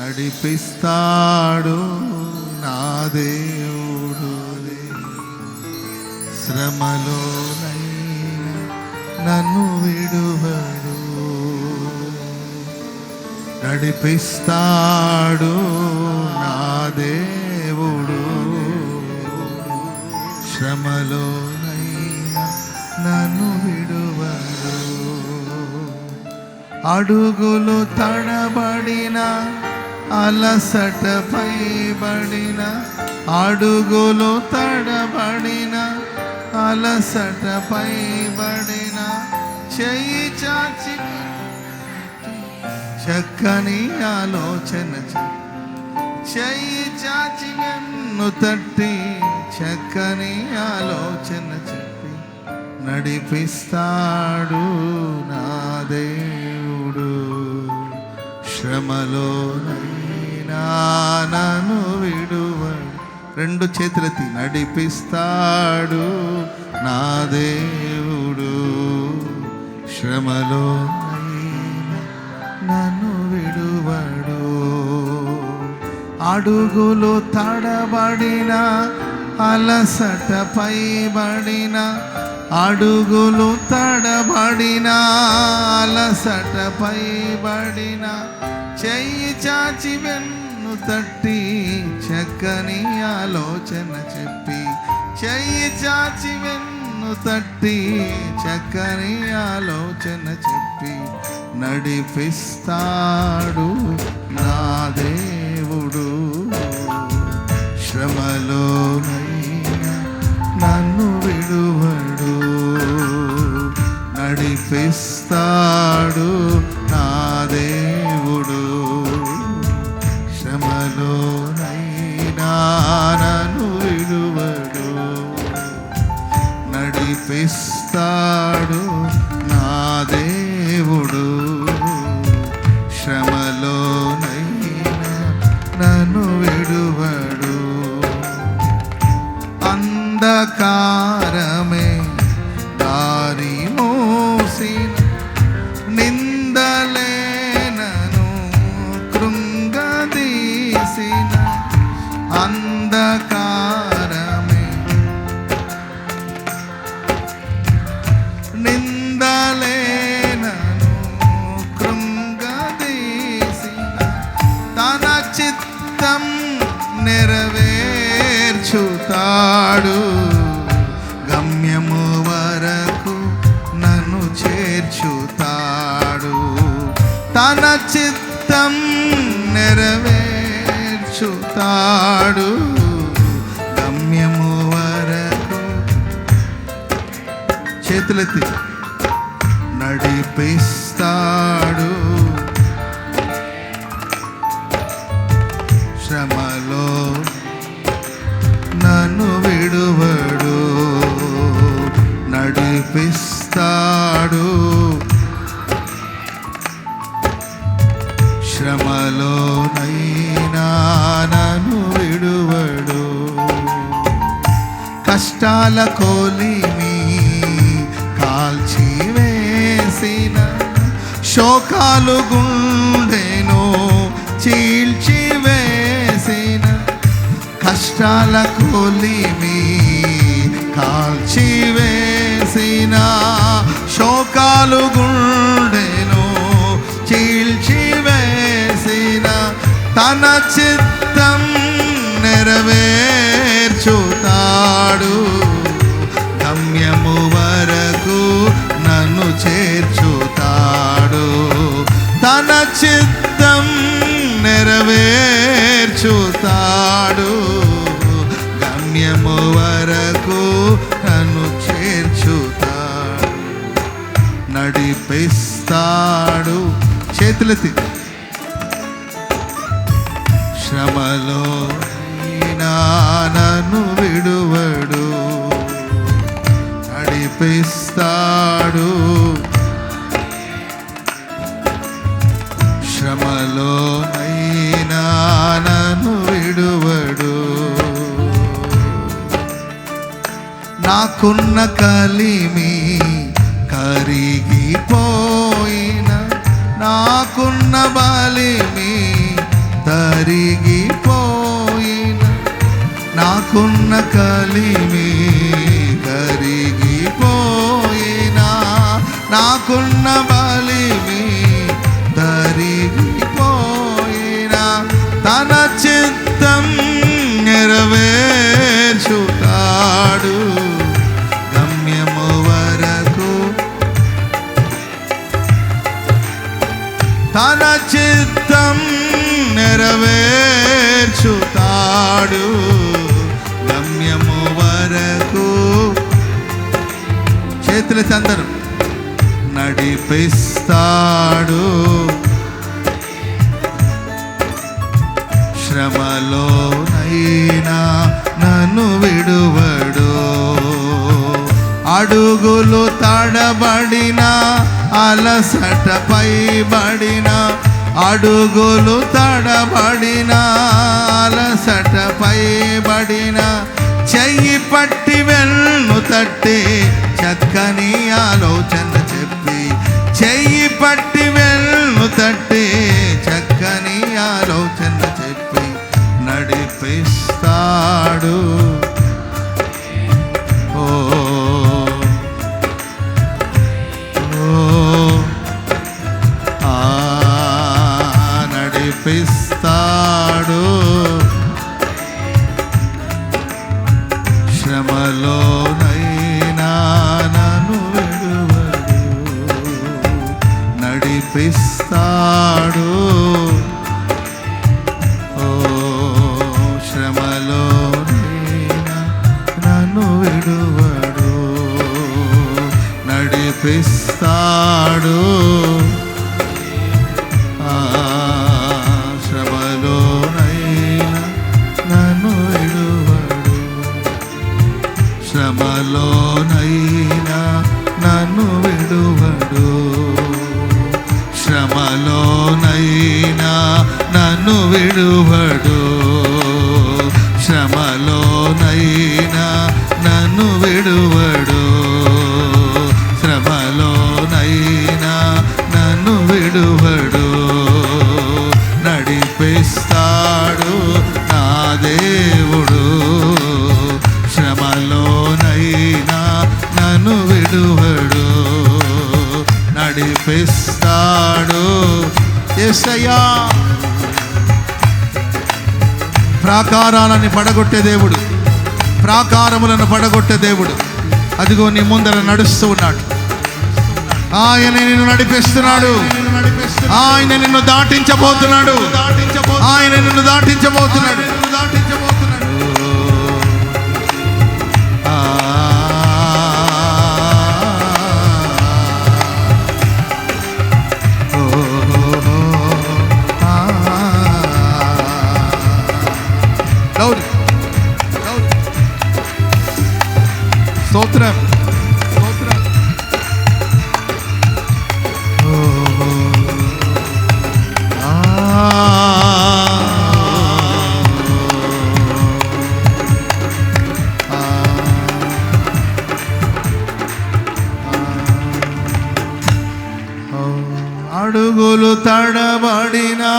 నడిపిస్తాడు నా దేవుడు. శ్రమలోనైనా నన్ను విడువడు. నడిపిస్తాడు నా దేవుడు. శ్రమలోనైనా నన్ను విడువడు. అడుగులు తడబడిన అలసట పైబడిన అడుగులు తడబడిన అలసట పైబడిన చెయ్యి చాచి చక్కని ఆలోచన చెయ్యి చాచి నన్ను తట్టి చక్కని ఆలోచన చెప్పి నడిపిస్తాడు నా దేవుడు. శ్రమలోనైనా నన్ను విడువడు. రెండు చేతులెత్తి నడిపిస్తాడు నా దేవుడు. శ్రమలో నన్ను విడువడు. అడుగులు తడబడిన అలసట పైబడిన అడుగులు తడబడిన అలసట పైబడిన చెయ్యి చాచి వెన్ను నన్ను తట్టి చక్కని ఆలోచన చెప్పి చెయ్యి చాచి వెన్ను తట్టి చక్కని ఆలోచన చెప్పి నడిపిస్తాడు నా దేవుడు. శ్రమలోనైనా నన్ను విడువడు నడిపిస్తాడు తన చిత్తం నెరవేర్చుతాడు గమ్యము వరకు. చేతులెత్తి నడిపిస్తాడు. శ్రమలో నన్ను కష్టాల కోలిమి కాల్చి వేసిన శోకాలు గుండెను చీల్చి వేసిన కష్టాల కోలిమి కాల్చి వేసిన శోకాలు గుండె ఇస్తాడు చేతులెత్తి. శ్రమలో అయినా నన్ను విడువడు. నడిపిస్తాడు. శ్రమలో అయినా నన్ను విడువడు. నాకున్న కలిమి బలిమి తరిగిపోయిన నాకున్న కలిమి కరిగిపోయినా నాకున్న బలిమి తరిగిపోయినా తన చిత్తం నెరవేర్చుతాడు చేతులు అందరు. నడిపిస్తాడు. శ్రమలోనైనా నన్ను విడువడు. అడుగులు తడబడిన అలసట పైబడిన అడుగులు తడబడిన అలసట పైబడిన చెయ్యి పట్టి వెన్ను తట్టి చక్కని ఆలోచన చెప్పి చెయ్యి పట్టి వెళ్ళు తట్టి చక్కని ఆలోచన చెప్పి నడిపిస్తాడు. ఓ ఓ ఆ నడిపిస్తాడు. నడిపిస్తాడు ఓ శ్రమలోనైనా నన్ను విడువడు నడిపిస్తాడు. శ్రమలోనైనా నన్ను విడువడు. శ్రమలోనైనా నన్ను విడువడు. శ్రమలోనైనా నన్ను విడువడు. నడిపిస్తాడు ఎస్సయ్యా ప్రాకారాలని పడగొట్టే దేవుడు ప్రాకారములను పడగొట్టే దేవుడు. అదిగో నీ ముందర నడుస్తూ ఉన్నాడు. ఆయన నిన్ను నడిపిస్తున్నాడు. ఆయన నిన్ను దాటించబోతున్నాడు. ఆయన నిన్ను దాటించబోతున్నాడు. స్తోత్రం స్తోత్రం ఓ, ఆ. ఆ. ఓ, అడుగులు తడబడినా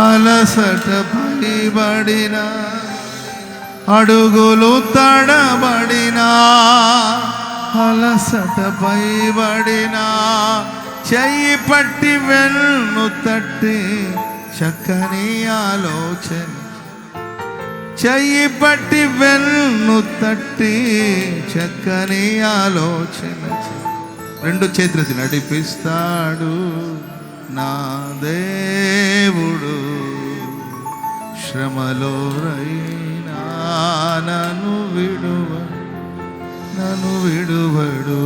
అలసట పడిబడినా అడుగులు తడబడినా అలసట పైబడినా చెయ్యి పట్టి వెన్ను తట్టి చక్కని ఆలోచన. చెయ్యి పట్టి వెన్ను తట్టి చక్కని ఆలోచన. రెండు చేతులెత్తి నడిపిస్తాడు నా దేవుడు. శ్రమలో నను విడువ నను విడువడు.